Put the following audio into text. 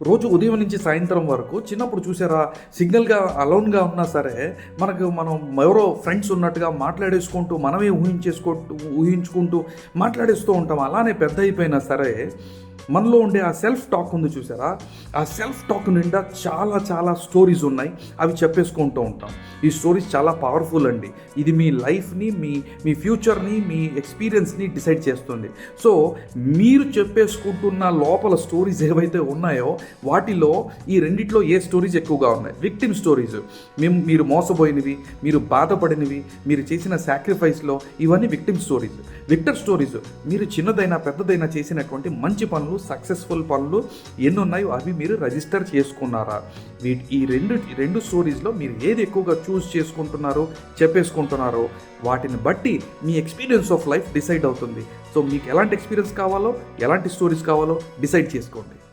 రోజు ఉదయం నుంచి సాయంత్రం వరకు చిన్నప్పుడు చూసారా సిగ్నల్గా అలౌన్గా ఉన్నా సరే మనకు మనం ఎవరో ఫ్రెండ్స్ ఉన్నట్టుగా మాట్లాడేసుకుంటూ మనమే ఊహించేసుకుంటూ ఊహించుకుంటూ మాట్లాడేస్తూ ఉంటాం. అలానే పెద్ద అయిపోయినా సరే మనలో ఉండే ఆ సెల్ఫ్ టాక్ ఉంది చూసారా? ఆ సెల్ఫ్ టాక్ నిండా చాలా చాలా స్టోరీస్ ఉన్నాయి. అవి చెప్పేసుకుంటూ ఉంటాం. ఈ స్టోరీస్ చాలా పవర్ఫుల్ అండి. ఇది మీ లైఫ్ని మీ మీ ఫ్యూచర్ని మీ ఎక్స్పీరియన్స్ని డిసైడ్ చేస్తుంది. సో మీరు చెప్పేసుకుంటున్న లోపల స్టోరీస్ ఏవైతే ఉన్నాయో వాటిలో ఈ రెండిట్లో ఏ స్టోరీస్ ఎక్కువగా ఉన్నాయి? విక్టిమ్ స్టోరీస్ మేము మీరు మోసపోయినవి మీరు బాధపడినవి మీరు చేసిన సాక్రిఫైస్లో ఇవన్నీ విక్టిమ్ స్టోరీస్ విక్టర్ స్టోరీస్ మీరు చిన్నదైనా పెద్దదైనా చేసినటువంటి మంచి పనులు సక్సెస్ఫుల్ పనులు ఎన్ని ఉన్నాయో అవి మీరు రిజిస్టర్ చేసుకున్నారా? వీటి ఈ రెండు రెండు స్టోరీస్లో మీరు ఏది ఎక్కువగా చూస్ చేసుకుంటున్నారో చెప్పేసుకుంటున్నారో వాటిని బట్టి మీ ఎక్స్పీరియన్స్ ఆఫ్ లైఫ్ డిసైడ్ అవుతుంది. సో మీకు ఎలాంటి ఎక్స్పీరియన్స్ కావాలో ఎలాంటి స్టోరీస్ కావాలో డిసైడ్ చేసుకోండి.